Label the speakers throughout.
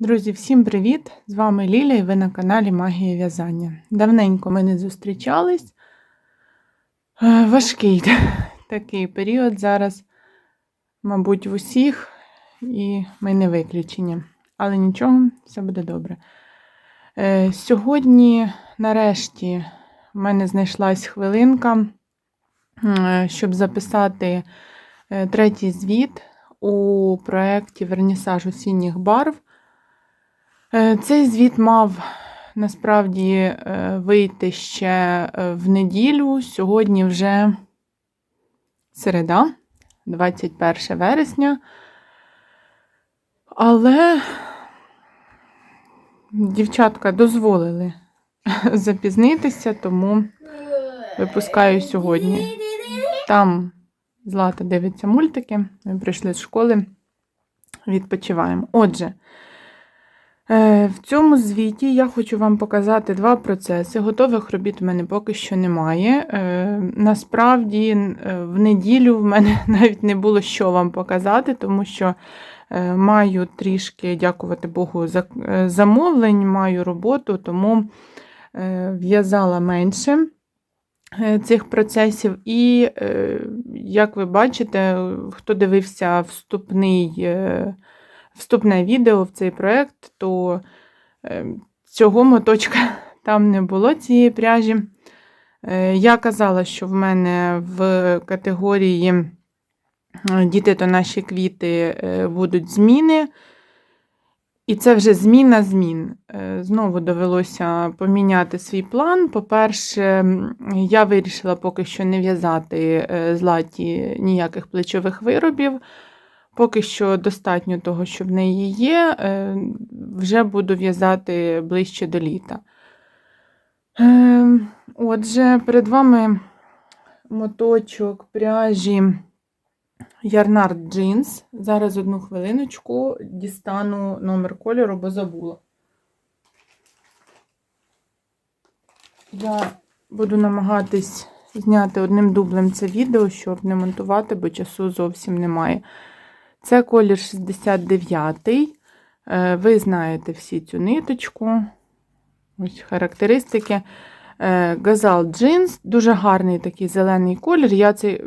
Speaker 1: Друзі, всім привіт! З вами Ліля і ви на каналі Магія В'язання. Давненько ми не зустрічались. Е, Важкий такий період зараз, мабуть, в усіх, і ми не виключені. Але нічого, все буде добре. Е, Сьогодні, нарешті, в мене знайшлась хвилинка, е, щоб записати третій звіт у проєкті Вернісаж осінніх барв. Е, Цей звіт мав насправді е, вийти ще е, в неділю. Сьогодні вже середа, 21 вересня. Але дівчатка дозволили запізнитися, тому випускаю сьогодні. Там Злата дивиться мультики. Ми прийшли з школи, відпочиваємо. Отже, в цьому звіті я хочу вам показати два процеси. Готових робіт в мене поки що немає. Е, Насправді, е, в неділю в мене навіть не було що вам показати, тому що е, маю трішки, дякувати Богу, за- е, замовлень, маю роботу, тому е, в'язала менше е, цих процесів. І, е, як ви бачите, хто дивився вступний, е, вступне відео в цей проєкт, то е, цього моточка там не було цієї пряжі. Е, Я казала, що в мене в категорії е, Діти то наші квіти будуть зміни. І це вже зміна змін. Знову довелося поміняти свій план. По-перше, я вирішила поки що не в'язати златі ніяких плечових виробів. Поки що достатньо того, що в неї є. Е, Вже буду в'язати ближче до літа. Е, Отже, перед вами моточок пряжі Ярнард Джинс. Зараз одну хвилиночку дістану номер кольору, бо забула. Я буду намагатись зняти одним дублем це відео, щоб не монтувати, бо часу зовсім немає. Це колір 69. Е, Ви знаєте всі цю ниточку. Ось характеристики. Е, Газал джинс, дуже гарний такий зелений колір. Я цей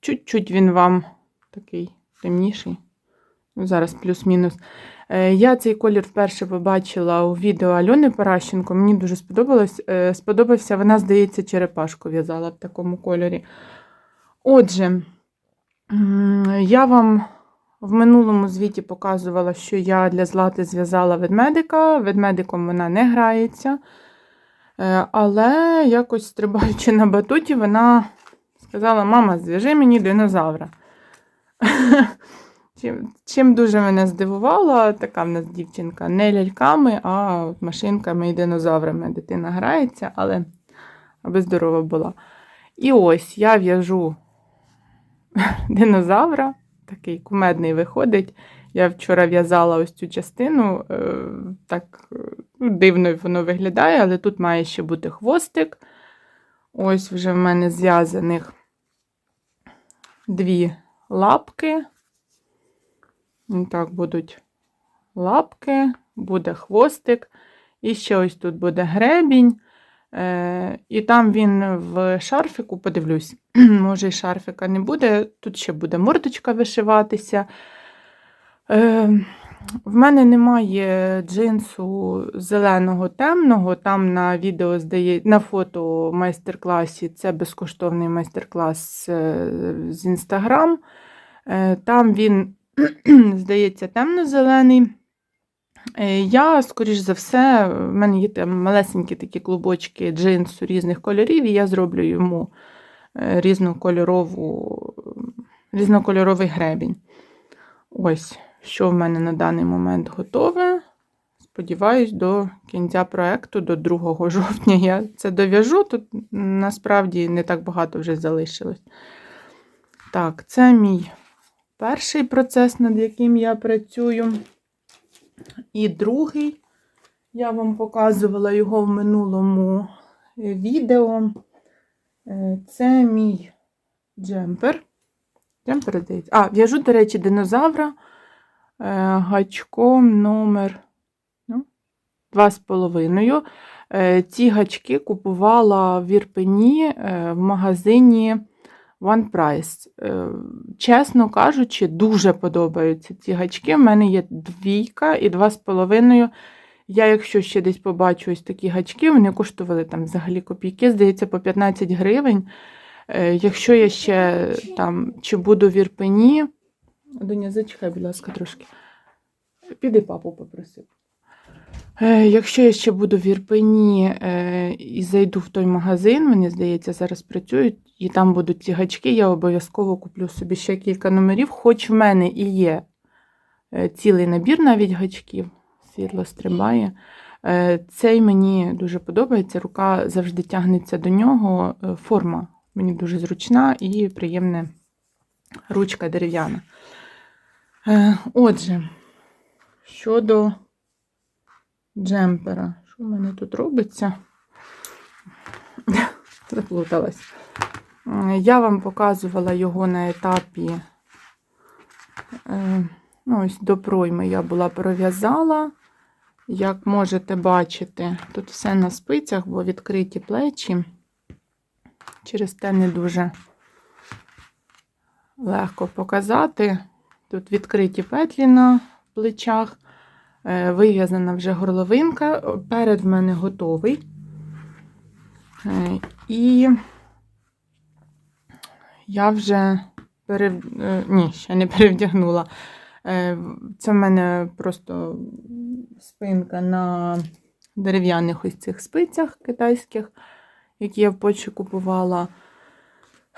Speaker 1: чуть-чуть він вам такий темніший. Ну, Зараз плюс-мінус. Е, Я цей колір вперше побачила у відео Альони Паращенко. Мені дуже сподобалось. Сподобався, вона, здається, черепашку в'язала в такому кольорі. Отже, я вам в минулому звіті показувала, що я для злати зв'язала ведмедика. Ведмедиком вона не грається. Е, Але якось стрибаючи на батуті, вона сказала: Мама, зв'яжи мені динозавра. Чим, чим дуже мене здивувала, така в нас дівчинка не ляльками, а машинками і динозаврами дитина грається, але аби здорова була. І ось я в'яжу динозавра, такий кумедний виходить. Я вчора в'язала ось цю частину, е, так е, ну, дивно воно виглядає, але тут має ще бути хвостик. Ось вже в мене зв'язаних дві лапки. Так, будуть лапки, буде хвостик. І ще ось тут буде гребінь. Е, і там він в шарфіку, подивлюсь, може, і шарфіка не буде. Тут ще буде мордочка вишиватися. Е, в мене немає джинсу зеленого темного. Там на відео здає, на фото майстер-класі це безкоштовний майстер-клас е, з Інстаграм. Там він, здається, темно-зелений. Е, Я, скоріш за все, в мене є там малесенькі такі клубочки джинсу різних кольорів, і я зроблю йому е, різнокольорову, різнокольоровий гребінь. Ось, що в мене на даний момент готове. Сподіваюсь, до кінця проекту, до 2 жовтня, я це дов'яжу. Тут насправді не так багато вже залишилось. Так, це мій перший процес, над яким я працюю. І другий, я вам показувала його в минулому е, відео. Е, Це мій джемпер. Джемпер, здається. А, в'яжу, до речі, динозавра е, гачком номер 2,5. Е, Ці гачки купувала в Ірпені в магазині One Price. Е, Чесно кажучи, дуже подобаються ці гачки. У мене є двійка і 2,5. Я, якщо ще десь побачу ось такі гачки, вони коштували там взагалі копійки, здається, по 15 гривень. Е, Якщо я ще там чи буду в Ірпені. Доня, зачекай, будь ласка, трошки. Піди папу попросив. Е, Якщо я ще буду в Ірпені і зайду в той магазин, вони, здається, зараз працюють, і там будуть ці гачки, я обов'язково куплю собі ще кілька номерів, хоч в мене і є е, цілий набір навіть гачків, світло стрибає. Е, Цей мені дуже подобається, рука завжди тягнеться до нього. Е, Форма мені дуже зручна і приємна ручка дерев'яна. Отже, щодо джемпера. Що в мене тут робиться? Заплуталась. Е, Я вам показувала його на етапі. е, Ну, ось до пройми я була пров'язала. Як можете бачити, тут все на спицях, бо відкриті плечі. Через те не дуже легко показати. Тут відкриті петлі на плечах. Е, Вив'язана вже горловинка. Перед в мене готовий. І я вже перев... е, ні, ще не перевдягнула. Е, Це в мене просто спинка на дерев'яних ось цих спицях китайських, які я в Польщі купувала.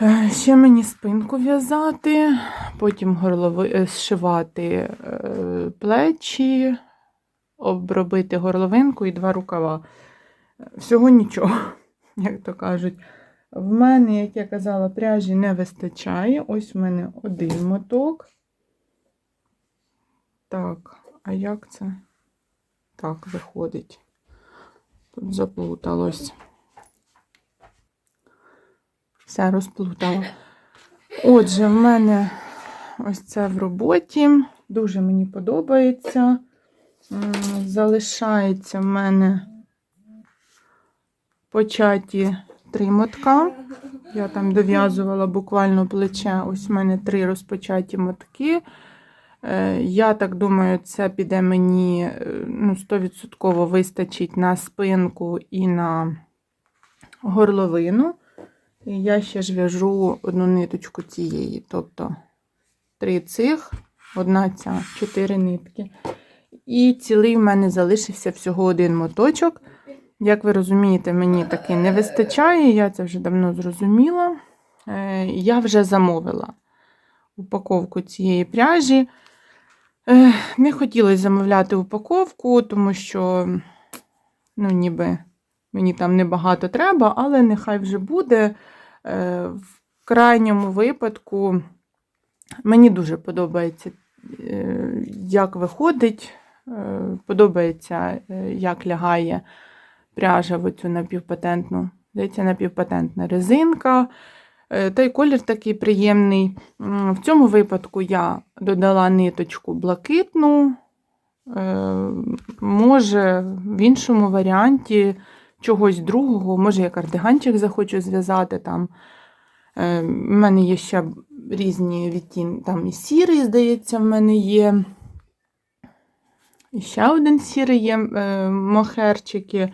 Speaker 1: Е, Ще мені спинку в'язати, потім горлови... зшивати плечі, обробити горловинку і два рукава. Всього нічого, як то кажуть. В мене, як я казала, пряжі не вистачає. Ось в мене один моток. Так, а як це? Так, виходить. Тут заплуталось. Все розплутала. Отже, в мене ось це в роботі. Дуже мені подобається. Залишається в мене початі три мотка. Я там дов'язувала буквально плече. Ось в мене три розпочаті мотки. Е, Я так думаю, це піде мені е, ну, 100% вистачить на спинку і на горловину. І я ще ж в'яжу одну ниточку цієї. Тобто три цих, одна ця, чотири нитки. І цілий в мене залишився всього один моточок. Як ви розумієте, мені таки не вистачає, я це вже давно зрозуміла. Е, Я вже замовила упаковку цієї пряжі. Е, Не хотілося замовляти упаковку, тому що, ну, ніби мені там небагато треба, але нехай вже буде. Е, В крайньому випадку мені дуже подобається, як виходить, подобається, як лягає пряжа в цю напівпатентну. Здається, напівпатентна резинка. Е, Та й колір такий приємний. В цьому випадку я додала ниточку блакитну. Е, Може, в іншому варіанті чогось другого, може, я кардиганчик захочу зв'язати там. Е, У мене є ще різні відтінки, там і сірий, здається, в мене є. І ще один сірий є е, мохерчики.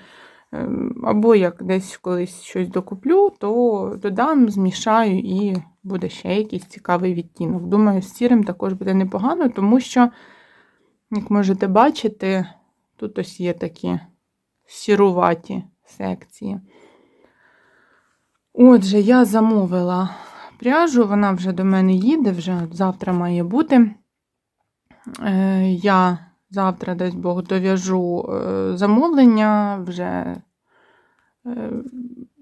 Speaker 1: Е, Або як десь колись щось докуплю, то додам, змішаю і буде ще якийсь цікавий відтінок. Думаю, з сірим також буде непогано, тому що, як можете бачити, тут ось є такі сіруваті секції. Отже, я замовила пряжу, вона вже до мене їде, вже завтра має бути. Е, Я завтра, дасть Бог, дов'яжу е, замовлення, вже е,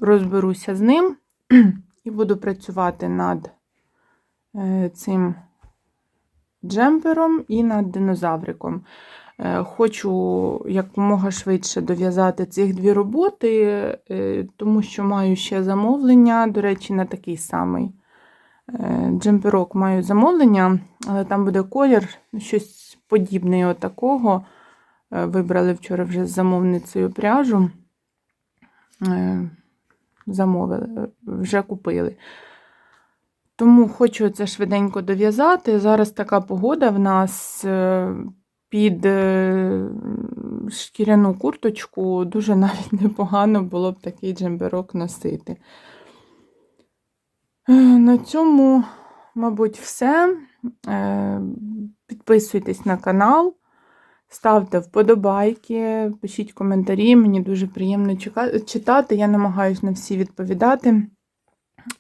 Speaker 1: розберуся з ним і буду працювати над е, цим джемпером і над динозавриком. Хочу якомога швидше дов'язати цих дві роботи, тому що маю ще замовлення, до речі, на такий самий джемперок маю замовлення, але там буде колір, щось подібне от такого. Е, Вибрали вчора вже з замовницею пряжу. Е, Замовили, е, вже купили. Тому хочу це швиденько дов'язати. Зараз така погода в нас під шкіряну курточку дуже навіть непогано було б такий джемберок носити. На цьому, мабуть, все. Е, Підписуйтесь на канал, ставте вподобайки, пишіть коментарі. Мені дуже приємно читати. Я намагаюся на всі відповідати.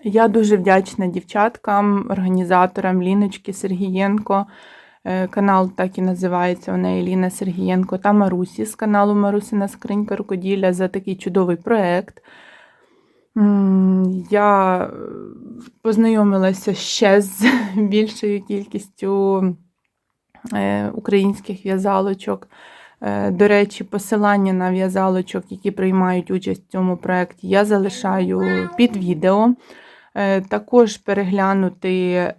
Speaker 1: Я дуже вдячна дівчаткам, організаторам Ліночки Сергієнко. Е, Канал так і називається у неї Ліна Сергієнко та Марусі з каналу Марусина Скринька Рукоділля за такий чудовий проєкт. Я е, познайомилася ще з більшою кількістю е, українських в'язалочок. Е, До речі, посилання на в'язалочок, які приймають участь в цьому проєкті, я залишаю під відео. Також переглянути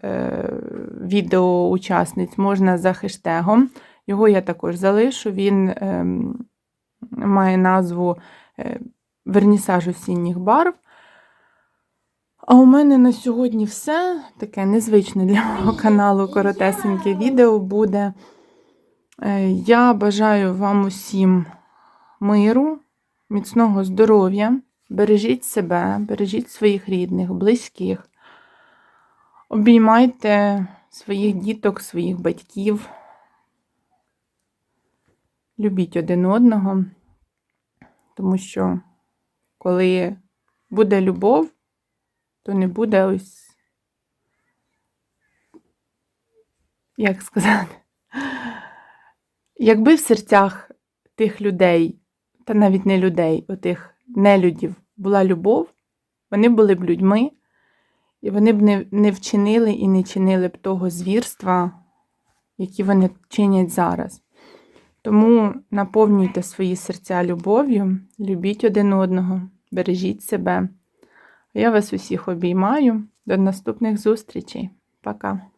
Speaker 1: відео учасниць можна за хештегом. Його я також залишу. Він ем, має назву Вернісаж осінніх барв. А у мене на сьогодні все. Таке незвичне для мого каналу коротесеньке відео буде. Е, Я бажаю вам усім миру, міцного здоров'я. Бережіть себе, бережіть своїх рідних, близьких. Обіймайте своїх діток, своїх батьків. Любіть один одного, тому що коли буде любов, то не буде ось, як сказати, якби в серцях тих людей, та навіть не людей, отих нелюдів була любов, вони були б людьми, і вони б не, не вчинили і не чинили б того звірства, які вони чинять зараз. Тому наповнюйте свої серця любов'ю, любіть один одного, бережіть себе. Я вас усіх обіймаю. До наступних зустрічей. Пока.